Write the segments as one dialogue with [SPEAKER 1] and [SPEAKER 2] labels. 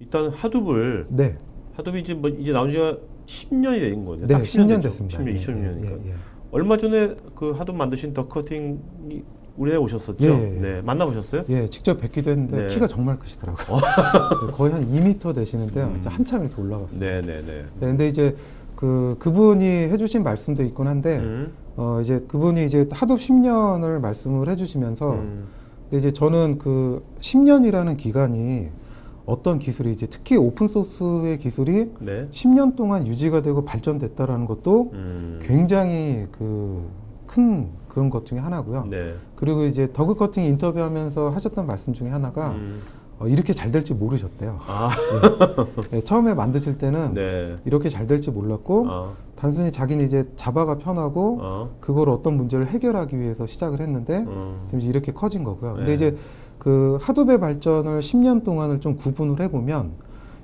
[SPEAKER 1] 일단 하둡을
[SPEAKER 2] 네,
[SPEAKER 1] 하둡이 이제 뭐 이제 나온 지가 10년이 된 거네요.
[SPEAKER 2] 네,
[SPEAKER 1] 딱
[SPEAKER 2] 10년
[SPEAKER 1] 됐죠.
[SPEAKER 2] 됐습니다.
[SPEAKER 1] 10년,
[SPEAKER 2] 예,
[SPEAKER 1] 2000년이니까.
[SPEAKER 2] 예, 예, 예.
[SPEAKER 1] 얼마 전에 그 하둡 만드신 더 커팅이 우리나라에 오셨었죠.
[SPEAKER 2] 예, 예, 예.
[SPEAKER 1] 네, 만나보셨어요?
[SPEAKER 2] 예, 직접 뵙기도 했는데
[SPEAKER 1] 네.
[SPEAKER 2] 키가 정말 크시더라고요. 네, 거의 한 2m 되시는데요.
[SPEAKER 1] 음.
[SPEAKER 2] 한참 이렇게 올라갔어요.
[SPEAKER 1] 네, 네, 네.
[SPEAKER 2] 네, 근데 이제 그 그분이 해주신 말씀도 있긴 한데
[SPEAKER 1] 음,
[SPEAKER 2] 어 이제 그분이 이제 하도 10년을 말씀을 해주시면서
[SPEAKER 1] 음,
[SPEAKER 2] 근데 이제 저는 그 10년이라는 기간이 어떤 기술이 이제 특히 오픈 소스의 기술이
[SPEAKER 1] 네.
[SPEAKER 2] 10년 동안 유지가 되고 발전됐다라는 것도
[SPEAKER 1] 음,
[SPEAKER 2] 굉장히 그 큰 그런 것 중에 하나고요.
[SPEAKER 1] 네.
[SPEAKER 2] 그리고 이제 더그 커팅 인터뷰하면서 하셨던 말씀 중에 하나가
[SPEAKER 1] 음,
[SPEAKER 2] 어, 이렇게 잘 될지 모르셨대요.
[SPEAKER 1] 아,
[SPEAKER 2] 예, 처음에 만드실 때는
[SPEAKER 1] 네.
[SPEAKER 2] 이렇게 잘 될지 몰랐고
[SPEAKER 1] 어,
[SPEAKER 2] 단순히 자기는 이제 자바가 편하고
[SPEAKER 1] 어,
[SPEAKER 2] 그걸 어떤 문제를 해결하기 위해서 시작을 했는데
[SPEAKER 1] 어.
[SPEAKER 2] 지금 이렇게 커진 거고요. 근데
[SPEAKER 1] 네.
[SPEAKER 2] 이제 그 하드배 발전을 10년 동안을 좀 구분을 해보면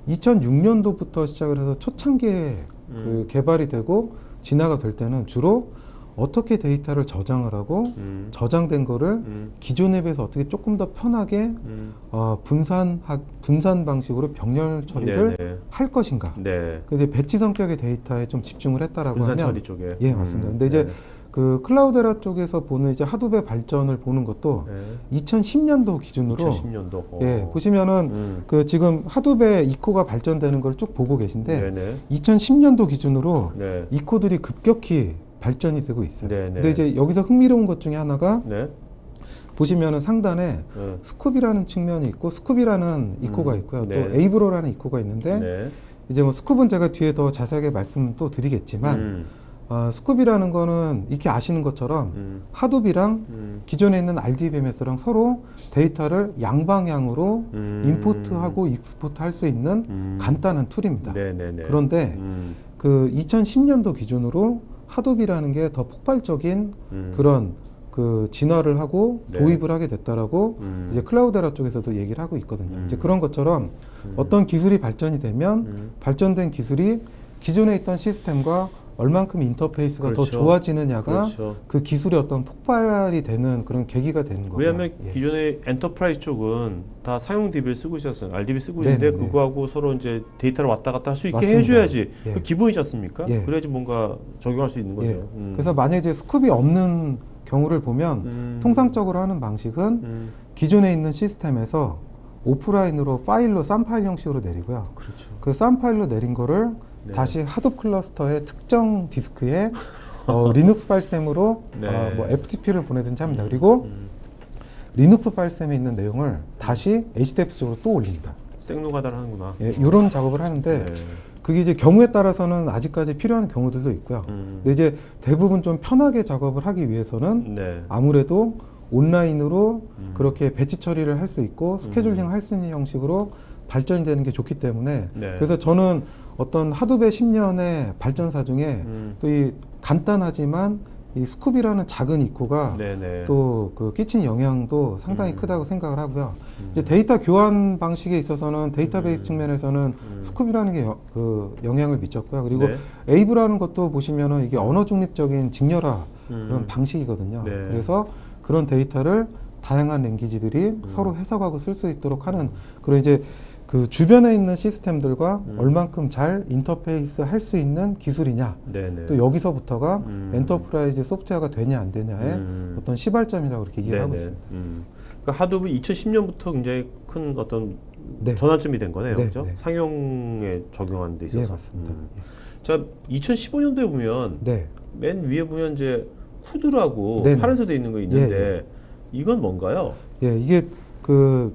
[SPEAKER 2] 2006년도부터 시작을 해서 초창기에 그
[SPEAKER 1] 음.
[SPEAKER 2] 개발이 되고 진화가 될 때는 주로 어떻게 데이터를 저장을 하고
[SPEAKER 1] 음,
[SPEAKER 2] 저장된 거를
[SPEAKER 1] 음,
[SPEAKER 2] 기존에 비해서 어떻게 조금 더 편하게
[SPEAKER 1] 음.
[SPEAKER 2] 어, 분산 분산 방식으로 병렬 처리를
[SPEAKER 1] 네, 네.
[SPEAKER 2] 할 것인가.
[SPEAKER 1] 네.
[SPEAKER 2] 그래서 배치 성격의 데이터에 좀 집중을 했다라고
[SPEAKER 1] 분산
[SPEAKER 2] 하면
[SPEAKER 1] 처리 쪽에.
[SPEAKER 2] 예, 맞습니다. 근데 이제
[SPEAKER 1] 네.
[SPEAKER 2] 그 클라우데라 쪽에서 보는 이제 하드배 발전을 보는 것도
[SPEAKER 1] 네.
[SPEAKER 2] 2010년도 기준으로
[SPEAKER 1] 2010년도.
[SPEAKER 2] 예, 보시면은
[SPEAKER 1] 음.
[SPEAKER 2] 그 지금 하드배 이코가 발전되는 걸 쭉 보고 계신데
[SPEAKER 1] 네네.
[SPEAKER 2] 2010년도 기준으로
[SPEAKER 1] 네.
[SPEAKER 2] 이코들이 급격히 발전이 되고 있어요.
[SPEAKER 1] 네네.
[SPEAKER 2] 근데 이제 여기서 흥미로운 것 중에 하나가
[SPEAKER 1] 네.
[SPEAKER 2] 보시면은 상단에
[SPEAKER 1] 네.
[SPEAKER 2] 스쿱이라는 측면이 있고 스쿱이라는 이코가
[SPEAKER 1] 음,
[SPEAKER 2] 있고요.
[SPEAKER 1] 네.
[SPEAKER 2] 또 에이브로라는 이코가 있는데
[SPEAKER 1] 네.
[SPEAKER 2] 이제 뭐 스쿱은 제가 뒤에 더 자세하게 말씀 또 드리겠지만
[SPEAKER 1] 음.
[SPEAKER 2] 어, 스쿱이라는 거는 이렇게 아시는 것처럼
[SPEAKER 1] 음.
[SPEAKER 2] 하둡이랑
[SPEAKER 1] 음.
[SPEAKER 2] 기존에 있는 RDBMS랑 서로 데이터를 양방향으로
[SPEAKER 1] 음.
[SPEAKER 2] 임포트하고 익스포트 할 수 있는
[SPEAKER 1] 음.
[SPEAKER 2] 간단한 툴입니다.
[SPEAKER 1] 네네네.
[SPEAKER 2] 그런데
[SPEAKER 1] 음.
[SPEAKER 2] 그 2010년도 기준으로 하둡이라는 게 더 폭발적인
[SPEAKER 1] 음.
[SPEAKER 2] 그런 그 진화를 하고
[SPEAKER 1] 네.
[SPEAKER 2] 도입을 하게 됐다라고
[SPEAKER 1] 음.
[SPEAKER 2] 이제 클라우데라 쪽에서도 얘기를 하고 있거든요.
[SPEAKER 1] 음.
[SPEAKER 2] 이제 그런 것처럼
[SPEAKER 1] 음.
[SPEAKER 2] 어떤 기술이 발전이 되면
[SPEAKER 1] 음.
[SPEAKER 2] 발전된 기술이 기존에 있던 시스템과 얼만큼 인터페이스가 더
[SPEAKER 1] 그렇죠.
[SPEAKER 2] 좋아지느냐가
[SPEAKER 1] 그렇죠.
[SPEAKER 2] 그 기술의 어떤 폭발이 되는 그런 계기가 되는 거예요.
[SPEAKER 1] 왜냐하면
[SPEAKER 2] 예.
[SPEAKER 1] 기존의 엔터프라이즈 쪽은 다 사용 DB를 쓰고 있었어요. RDB 쓰고. 있는데 그거하고 서로 이제 데이터를 왔다 갔다 할 수 있게
[SPEAKER 2] 맞습니다.
[SPEAKER 1] 해줘야지.
[SPEAKER 2] 예.
[SPEAKER 1] 그 기본이지 않습니까?
[SPEAKER 2] 예.
[SPEAKER 1] 그래야지 뭔가 적용할 수 있는 거죠.
[SPEAKER 2] 예.
[SPEAKER 1] 음.
[SPEAKER 2] 그래서 만약에 이제 스쿱이 없는 경우를 보면
[SPEAKER 1] 음.
[SPEAKER 2] 통상적으로 하는 방식은
[SPEAKER 1] 음.
[SPEAKER 2] 기존에 있는 시스템에서 오프라인으로 파일로 쌈 파일 형식으로 내리고요.
[SPEAKER 1] 그렇죠.
[SPEAKER 2] 그쌈 파일로 내린 거를
[SPEAKER 1] 네.
[SPEAKER 2] 다시 하둡 클러스터의 특정 디스크에 어, 리눅스 파일셈으로
[SPEAKER 1] 네.
[SPEAKER 2] 어, 뭐 FTP를 보내든지 합니다. 그리고
[SPEAKER 1] 음.
[SPEAKER 2] 리눅스 파일셈에 있는 내용을 다시 HDF 쪽으로 또 올립니다.
[SPEAKER 1] 생노가다를 하는구나.
[SPEAKER 2] 예, 이런 작업을 하는데
[SPEAKER 1] 네.
[SPEAKER 2] 그게 이제 경우에 따라서는 아직까지 필요한 경우들도 있고요.
[SPEAKER 1] 음.
[SPEAKER 2] 근데 이제 대부분 좀 편하게 작업을 하기 위해서는
[SPEAKER 1] 네.
[SPEAKER 2] 아무래도 온라인으로
[SPEAKER 1] 음.
[SPEAKER 2] 그렇게 배치 처리를 할 수 있고 스케줄링 할수 있는 형식으로 발전이 되는 게 좋기 때문에
[SPEAKER 1] 네.
[SPEAKER 2] 그래서 저는 어떤 하드배 10년의 발전사 중에
[SPEAKER 1] 음.
[SPEAKER 2] 또이 간단하지만 이 스쿱이라는 작은
[SPEAKER 1] 네네.
[SPEAKER 2] 또그 끼친 영향도 상당히
[SPEAKER 1] 음.
[SPEAKER 2] 크다고 생각을 하고요.
[SPEAKER 1] 음.
[SPEAKER 2] 이제 데이터 교환 방식에 있어서는 데이터베이스
[SPEAKER 1] 음.
[SPEAKER 2] 측면에서는
[SPEAKER 1] 음.
[SPEAKER 2] 스쿱이라는 게 여- 그 영향을 미쳤고요. 그리고
[SPEAKER 1] 네.
[SPEAKER 2] 에이브라는 것도 보시면은 이게 언어 중립적인 직렬화
[SPEAKER 1] 음.
[SPEAKER 2] 그런 방식이거든요.
[SPEAKER 1] 네.
[SPEAKER 2] 그래서 그런 데이터를 다양한 랭귀지들이
[SPEAKER 1] 음.
[SPEAKER 2] 서로 해석하고 쓸 수 있도록 하는 그런 이제 그 주변에 있는 시스템들과
[SPEAKER 1] 음.
[SPEAKER 2] 얼만큼 잘 인터페이스 할 수 있는 기술이냐
[SPEAKER 1] 네네.
[SPEAKER 2] 또 여기서부터가
[SPEAKER 1] 음.
[SPEAKER 2] 엔터프라이즈 소프트웨어가 되냐 안 되냐의
[SPEAKER 1] 음.
[SPEAKER 2] 어떤 시발점이라고 그렇게 이해를 하고
[SPEAKER 1] 네네.
[SPEAKER 2] 있습니다.
[SPEAKER 1] 음. 그러니까 하둡이 2010년부터 굉장히 큰 어떤
[SPEAKER 2] 네.
[SPEAKER 1] 전환점이 된 거네요,
[SPEAKER 2] 네,
[SPEAKER 1] 그죠?
[SPEAKER 2] 네.
[SPEAKER 1] 상용에 적용하는 데
[SPEAKER 2] 예,
[SPEAKER 1] 있어서.
[SPEAKER 2] 맞습니다.
[SPEAKER 1] 음. 자, 2015년도에 보면
[SPEAKER 2] 네.
[SPEAKER 1] 맨 위에 보면 이제 후드라고
[SPEAKER 2] 네네.
[SPEAKER 1] 파란색 돼 있는 거 있는데 이건 뭔가요?
[SPEAKER 2] 예, 이게 그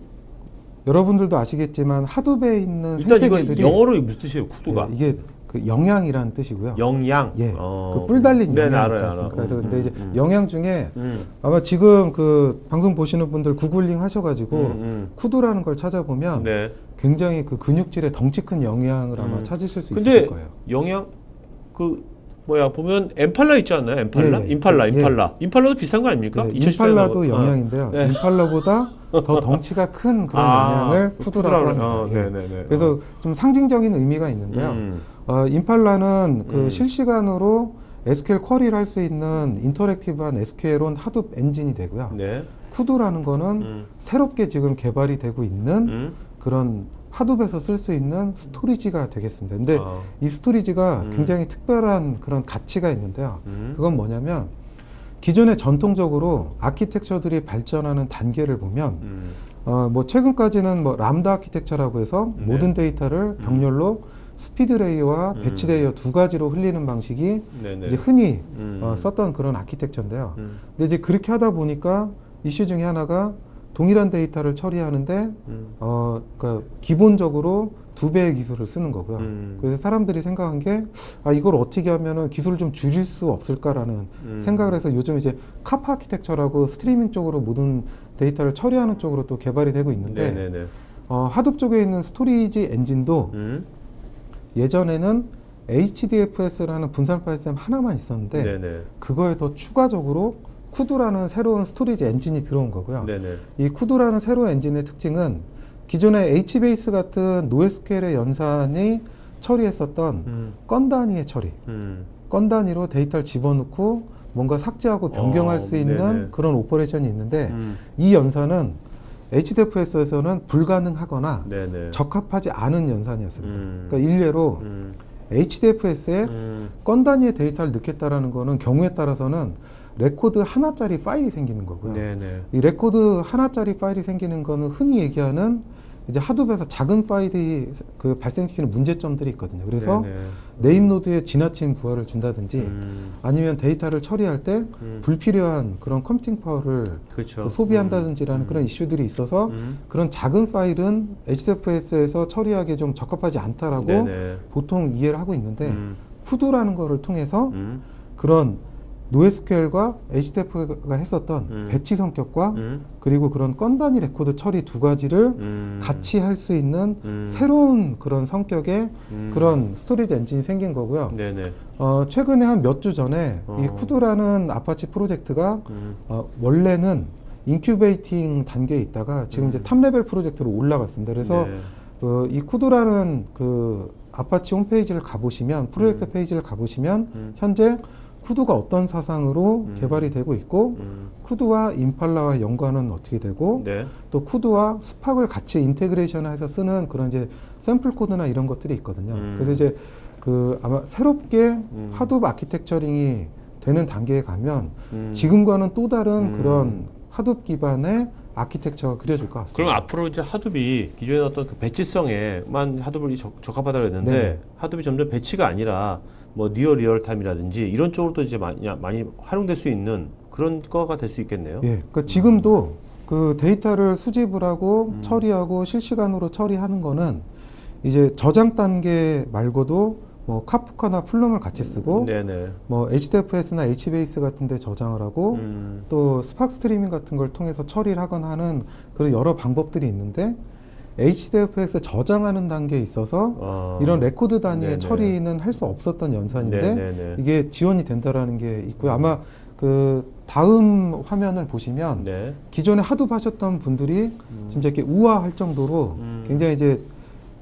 [SPEAKER 2] 여러분들도 아시겠지만 하드배에 있는
[SPEAKER 1] 일단 이거
[SPEAKER 2] 생태계들이
[SPEAKER 1] 영어로 무슨 뜻이에요? 후드가?
[SPEAKER 2] 예, 이게 그 영양이라는 뜻이고요.
[SPEAKER 1] 영양.
[SPEAKER 2] 예,
[SPEAKER 1] 어.
[SPEAKER 2] 그뿔 달린
[SPEAKER 1] 네,
[SPEAKER 2] 영양
[SPEAKER 1] 알아요,
[SPEAKER 2] 있지
[SPEAKER 1] 알아.
[SPEAKER 2] 않습니까? 그래서
[SPEAKER 1] 음,
[SPEAKER 2] 근데
[SPEAKER 1] 음,
[SPEAKER 2] 이제
[SPEAKER 1] 음.
[SPEAKER 2] 영양 중에
[SPEAKER 1] 음.
[SPEAKER 2] 아마 지금 그 방송 보시는 분들 구글링 하셔가지고
[SPEAKER 1] 음,
[SPEAKER 2] 쿠드라는 걸 찾아보면
[SPEAKER 1] 음. 네.
[SPEAKER 2] 굉장히 그 근육질의 덩치 큰 영양을 아마
[SPEAKER 1] 음.
[SPEAKER 2] 찾으실 수
[SPEAKER 1] 근데
[SPEAKER 2] 있을 거예요.
[SPEAKER 1] 영양 그 뭐야 보면 엠팔라 있지 않나요? 엠팔라?
[SPEAKER 2] 예, 예.
[SPEAKER 1] 임팔라,
[SPEAKER 2] 예.
[SPEAKER 1] 임팔라. 임팔라도 비싼 거 아닙니까?
[SPEAKER 2] 예,
[SPEAKER 1] 2018
[SPEAKER 2] 임팔라도
[SPEAKER 1] 나온 거.
[SPEAKER 2] 영양인데요.
[SPEAKER 1] 네.
[SPEAKER 2] 임팔라보다 더 덩치가 큰 그런
[SPEAKER 1] 아,
[SPEAKER 2] 영양을 푸드라고
[SPEAKER 1] 푸드라고
[SPEAKER 2] 합니다.
[SPEAKER 1] 어,
[SPEAKER 2] 예.
[SPEAKER 1] 네네네.
[SPEAKER 2] 그래서 좀 상징적인 의미가 있는데요.
[SPEAKER 1] 음.
[SPEAKER 2] 어, 임팔라는 그
[SPEAKER 1] 음.
[SPEAKER 2] 실시간으로 SQL 쿼리를 할 수 있는 인터랙티브한 SQL 온 하둡 엔진이 되고요.
[SPEAKER 1] 네.
[SPEAKER 2] 쿠드라는 거는
[SPEAKER 1] 음.
[SPEAKER 2] 새롭게 지금 개발이 되고 있는
[SPEAKER 1] 음.
[SPEAKER 2] 그런 하둡에서 쓸 수 있는 스토리지가 되겠습니다. 근데
[SPEAKER 1] 아,
[SPEAKER 2] 이 스토리지가
[SPEAKER 1] 음.
[SPEAKER 2] 굉장히 특별한 그런 가치가 있는데요.
[SPEAKER 1] 음.
[SPEAKER 2] 그건 뭐냐면 기존에 전통적으로 아키텍처들이 발전하는 단계를 보면
[SPEAKER 1] 음.
[SPEAKER 2] 어, 뭐 최근까지는 뭐 람다 아키텍처라고 해서
[SPEAKER 1] 네.
[SPEAKER 2] 모든 데이터를 병렬로 스피드 레이어와
[SPEAKER 1] 음.
[SPEAKER 2] 배치 레이어 두 가지로 흘리는 방식이
[SPEAKER 1] 네네.
[SPEAKER 2] 이제 흔히
[SPEAKER 1] 음.
[SPEAKER 2] 어, 썼던 그런 아키텍처인데요.
[SPEAKER 1] 음.
[SPEAKER 2] 근데 이제 그렇게 하다 보니까 이슈 중에 하나가 동일한 데이터를 처리하는데
[SPEAKER 1] 음.
[SPEAKER 2] 어, 그러니까 기본적으로 두 배의 기술을 쓰는 거고요.
[SPEAKER 1] 음.
[SPEAKER 2] 그래서 사람들이 생각한 게 아, 이걸 어떻게 하면은 기술을 좀 줄일 수 없을까라는
[SPEAKER 1] 음.
[SPEAKER 2] 생각을 해서 요즘 이제 카파 아키텍처라고 스트리밍 쪽으로 모든 데이터를 처리하는 쪽으로 또 개발이 되고 있는데
[SPEAKER 1] 네네네.
[SPEAKER 2] 어, 하둡 쪽에 있는 스토리지 엔진도
[SPEAKER 1] 음.
[SPEAKER 2] 예전에는 HDFS라는 분산 파일 시스템 하나만 있었는데
[SPEAKER 1] 네네.
[SPEAKER 2] 그거에 더 추가적으로 쿠드라는 새로운 스토리지 엔진이 들어온 거고요.
[SPEAKER 1] 네네.
[SPEAKER 2] 이 쿠드라는 새로운 엔진의 특징은 기존의 HBase 같은 노에스QL의 연산이 처리했었던
[SPEAKER 1] 음.
[SPEAKER 2] 건 단위의 처리,
[SPEAKER 1] 음.
[SPEAKER 2] 건 단위로 데이터를 집어넣고 뭔가 삭제하고 변경할
[SPEAKER 1] 어,
[SPEAKER 2] 수 있는
[SPEAKER 1] 네네.
[SPEAKER 2] 그런 오퍼레이션이 있는데
[SPEAKER 1] 음.
[SPEAKER 2] 이 연산은 HDFS에서는 불가능하거나
[SPEAKER 1] 네네.
[SPEAKER 2] 적합하지 않은 연산이었습니다.
[SPEAKER 1] 음.
[SPEAKER 2] 그러니까 일례로
[SPEAKER 1] 음.
[SPEAKER 2] HDFS에
[SPEAKER 1] 음.
[SPEAKER 2] 건 단위의 데이터를 넣겠다라는 거는 경우에 따라서는 레코드 하나짜리 파일이 생기는 거고요.
[SPEAKER 1] 네네.
[SPEAKER 2] 이 레코드 하나짜리 파일이 생기는 거는 흔히 얘기하는 이제 하둡에서 작은 파일이 그 발생시키는 문제점들이 있거든요. 그래서
[SPEAKER 1] 네네.
[SPEAKER 2] 네임 노드에 지나친 부하를 준다든지
[SPEAKER 1] 음.
[SPEAKER 2] 아니면 데이터를 처리할 때
[SPEAKER 1] 음.
[SPEAKER 2] 불필요한 그런 컴퓨팅 파워를
[SPEAKER 1] 그렇죠.
[SPEAKER 2] 그 소비한다든지라는
[SPEAKER 1] 음.
[SPEAKER 2] 그런 이슈들이 있어서
[SPEAKER 1] 음.
[SPEAKER 2] 그런 작은 파일은 HDFS에서 처리하기 좀 적합하지 않다라고
[SPEAKER 1] 네네.
[SPEAKER 2] 보통 이해를 하고 있는데
[SPEAKER 1] 음.
[SPEAKER 2] 쿠드라는 거를 통해서
[SPEAKER 1] 음.
[SPEAKER 2] 그런 노에스QL과 HDF가 했었던
[SPEAKER 1] 음.
[SPEAKER 2] 배치 성격과
[SPEAKER 1] 음.
[SPEAKER 2] 그리고 그런 건 단위 레코드 처리 두 가지를
[SPEAKER 1] 음.
[SPEAKER 2] 같이 할 수 있는
[SPEAKER 1] 음.
[SPEAKER 2] 새로운 그런 성격의
[SPEAKER 1] 음.
[SPEAKER 2] 그런 스토리지 엔진이 생긴 거고요.
[SPEAKER 1] 네네.
[SPEAKER 2] 어, 최근에 한 몇 주 전에 이
[SPEAKER 1] 어.
[SPEAKER 2] 쿠드라는 아파치 프로젝트가
[SPEAKER 1] 음.
[SPEAKER 2] 어, 원래는 인큐베이팅 단계에 있다가 지금 이제
[SPEAKER 1] 음.
[SPEAKER 2] 탑 레벨 프로젝트로 올라갔습니다. 그래서
[SPEAKER 1] 네.
[SPEAKER 2] 그, 이 쿠드라는 그 아파치 홈페이지를 가보시면 프로젝트
[SPEAKER 1] 음.
[SPEAKER 2] 페이지를 가보시면
[SPEAKER 1] 음.
[SPEAKER 2] 현재 쿠드가 어떤 사상으로
[SPEAKER 1] 음.
[SPEAKER 2] 개발이 되고 있고
[SPEAKER 1] 음.
[SPEAKER 2] 쿠드와 임팔라와 연관은 어떻게 되고
[SPEAKER 1] 네.
[SPEAKER 2] 또 쿠드와 스팍을 같이 인테그레이션해서 쓰는 그런 이제 샘플 코드나 이런 것들이 있거든요.
[SPEAKER 1] 음.
[SPEAKER 2] 그래서 이제 그 아마 새롭게
[SPEAKER 1] 음.
[SPEAKER 2] 하둡 아키텍처링이 되는 단계에 가면
[SPEAKER 1] 음.
[SPEAKER 2] 지금과는 또 다른
[SPEAKER 1] 음.
[SPEAKER 2] 그런 하둡 기반의 아키텍처가 그려질 것 같습니다.
[SPEAKER 1] 그럼 앞으로 이제 하둡이 기존에 어떤 그 배치성에만 하둡을 적, 적합하다고 했는데
[SPEAKER 2] 네.
[SPEAKER 1] 하둡이 점점 배치가 아니라 뭐 니어 리얼타임이라든지 이런 쪽으로도 이제 많이 많이 활용될 수 있는 그런 거가 될 수 있겠네요.
[SPEAKER 2] 예, 그러니까 지금도 그 데이터를 수집을 하고
[SPEAKER 1] 음.
[SPEAKER 2] 처리하고 실시간으로 처리하는 거는 이제 저장 단계 말고도 뭐 카프카나 플럼을 같이 쓰고
[SPEAKER 1] 네네.
[SPEAKER 2] 뭐 HDFS나 HBase 같은 데 저장을 하고
[SPEAKER 1] 음.
[SPEAKER 2] 또 스팍 스트리밍 같은 걸 통해서 처리를 하거나 하는 그런 여러 방법들이 있는데 HDFS 저장하는 단계에 있어서
[SPEAKER 1] 어.
[SPEAKER 2] 이런 레코드 단위의
[SPEAKER 1] 네네.
[SPEAKER 2] 처리는 할 수 없었던 연산인데
[SPEAKER 1] 네네네.
[SPEAKER 2] 이게 지원이 된다라는 게 있고요. 아마 그 다음 화면을 보시면
[SPEAKER 1] 네.
[SPEAKER 2] 기존에 하둡 하셨던 분들이
[SPEAKER 1] 음.
[SPEAKER 2] 진짜 이렇게 우아할 정도로
[SPEAKER 1] 음.
[SPEAKER 2] 굉장히 이제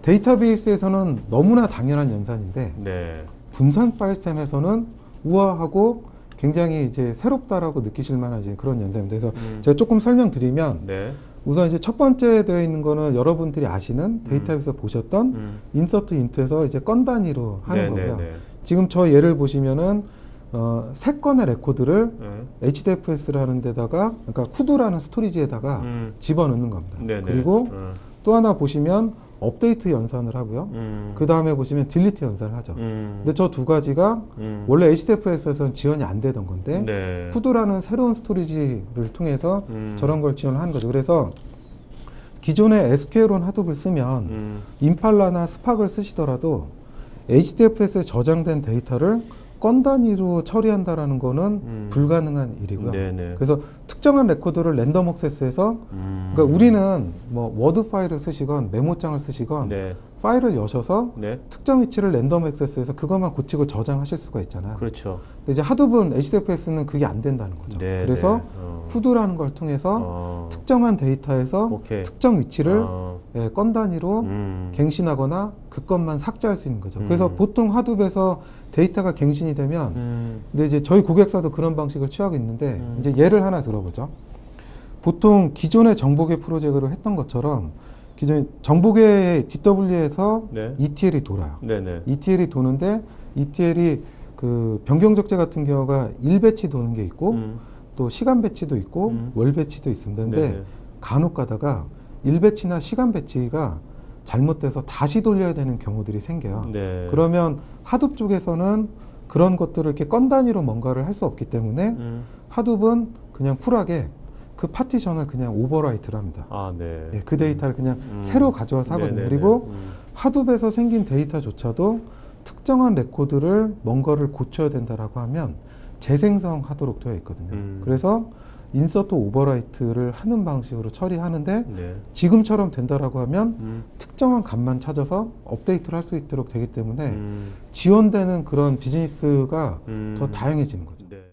[SPEAKER 2] 데이터베이스에서는 너무나 당연한 연산인데
[SPEAKER 1] 네.
[SPEAKER 2] 분산 파일셈에서는 우아하고 굉장히 이제 새롭다라고 느끼실 만한 이제 그런 연산입니다. 그래서
[SPEAKER 1] 음.
[SPEAKER 2] 제가 조금 설명드리면
[SPEAKER 1] 네.
[SPEAKER 2] 우선 이제 첫 번째 되어 있는 거는 여러분들이 아시는 데이터에서 보셨던
[SPEAKER 1] 음.
[SPEAKER 2] 인서트 인트에서 이제 건 단위로 하는
[SPEAKER 1] 네네네.
[SPEAKER 2] 거고요. 지금 저 예를 보시면은 어, 세 건의 레코드를
[SPEAKER 1] 네.
[SPEAKER 2] HDFS라는 데다가 그러니까 쿠드라는 스토리지에다가
[SPEAKER 1] 음.
[SPEAKER 2] 집어넣는 겁니다.
[SPEAKER 1] 네네.
[SPEAKER 2] 그리고
[SPEAKER 1] 음.
[SPEAKER 2] 또 하나 보시면 업데이트 연산을 하고요.
[SPEAKER 1] 음.
[SPEAKER 2] 그 다음에 보시면 딜리트 연산을 하죠.
[SPEAKER 1] 음.
[SPEAKER 2] 근데 저 두 가지가
[SPEAKER 1] 음.
[SPEAKER 2] 원래 HDFS에서는 지원이 안 되던 건데
[SPEAKER 1] 네.
[SPEAKER 2] 쿠드라는 새로운 스토리지를 통해서
[SPEAKER 1] 음.
[SPEAKER 2] 저런 걸 지원을 하는 거죠. 그래서 기존의 SQL온 하둡을 쓰면
[SPEAKER 1] 음.
[SPEAKER 2] 임팔라나 스팍을 쓰시더라도 HDFS에 저장된 데이터를 건 단위로 처리한다라는 거는
[SPEAKER 1] 음.
[SPEAKER 2] 불가능한 일이고요.
[SPEAKER 1] 네네.
[SPEAKER 2] 그래서 특정한 레코드를 랜덤 액세스해서
[SPEAKER 1] 음.
[SPEAKER 2] 그러니까 우리는 뭐 워드 파일을 쓰시건 메모장을 쓰시건
[SPEAKER 1] 네.
[SPEAKER 2] 파일을 여셔서
[SPEAKER 1] 네.
[SPEAKER 2] 특정 위치를 랜덤 액세스해서 그것만 고치고 저장하실 수가 있잖아요.
[SPEAKER 1] 그렇죠.
[SPEAKER 2] 근데 이제 하둡은 HDFS는 그게 안 된다는 거죠.
[SPEAKER 1] 네.
[SPEAKER 2] 그래서
[SPEAKER 1] 네. 어.
[SPEAKER 2] 후드라는 걸 통해서
[SPEAKER 1] 어.
[SPEAKER 2] 특정한 데이터에서
[SPEAKER 1] 오케이.
[SPEAKER 2] 특정 위치를
[SPEAKER 1] 어.
[SPEAKER 2] 예, 건 단위로
[SPEAKER 1] 음.
[SPEAKER 2] 갱신하거나 그 것만 삭제할 수 있는 거죠.
[SPEAKER 1] 음.
[SPEAKER 2] 그래서 보통 하둡에서 데이터가 갱신이 되면
[SPEAKER 1] 음.
[SPEAKER 2] 근데 이제 저희 고객사도 그런 방식을 취하고 있는데
[SPEAKER 1] 음.
[SPEAKER 2] 이제 예를 하나 들어보죠. 보통 기존의 정보계 프로젝트를 했던 것처럼 기존 정보계 DW에서
[SPEAKER 1] 네.
[SPEAKER 2] ETL이 돌아요.
[SPEAKER 1] 네네.
[SPEAKER 2] ETL이 도는데 ETL이 그 변경 적재 같은 경우가 일 배치 도는 게 있고
[SPEAKER 1] 음.
[SPEAKER 2] 또 시간 배치도 있고
[SPEAKER 1] 음.
[SPEAKER 2] 월 배치도 있습니다. 근데
[SPEAKER 1] 네네.
[SPEAKER 2] 간혹 가다가 일 배치나 시간 배치가 잘못돼서 다시 돌려야 되는 경우들이 생겨요.
[SPEAKER 1] 네.
[SPEAKER 2] 그러면 하둡 쪽에서는 그런 것들을 이렇게 건 단위로 뭔가를 할 수 없기 때문에
[SPEAKER 1] 음.
[SPEAKER 2] 하둡은 그냥 쿨하게 그 파티션을 그냥 오버라이트를 합니다.
[SPEAKER 1] 아, 네.
[SPEAKER 2] 예, 그 데이터를 그냥
[SPEAKER 1] 음.
[SPEAKER 2] 새로 가져와서 하거든요.
[SPEAKER 1] 네네네.
[SPEAKER 2] 그리고
[SPEAKER 1] 음.
[SPEAKER 2] 하둡에서 생긴 데이터조차도 특정한 레코드를 뭔 거를 고쳐야 된다라고 하면 재생성 하도록 되어 있거든요.
[SPEAKER 1] 음.
[SPEAKER 2] 그래서 인서트 오버라이트를 하는 방식으로 처리하는데
[SPEAKER 1] 네.
[SPEAKER 2] 지금처럼 된다라고 하면
[SPEAKER 1] 음.
[SPEAKER 2] 특정한 값만 찾아서 업데이트를 할 수 있도록 되기 때문에
[SPEAKER 1] 음.
[SPEAKER 2] 지원되는 그런 비즈니스가
[SPEAKER 1] 음.
[SPEAKER 2] 더 다양해지는 거죠.
[SPEAKER 1] 네.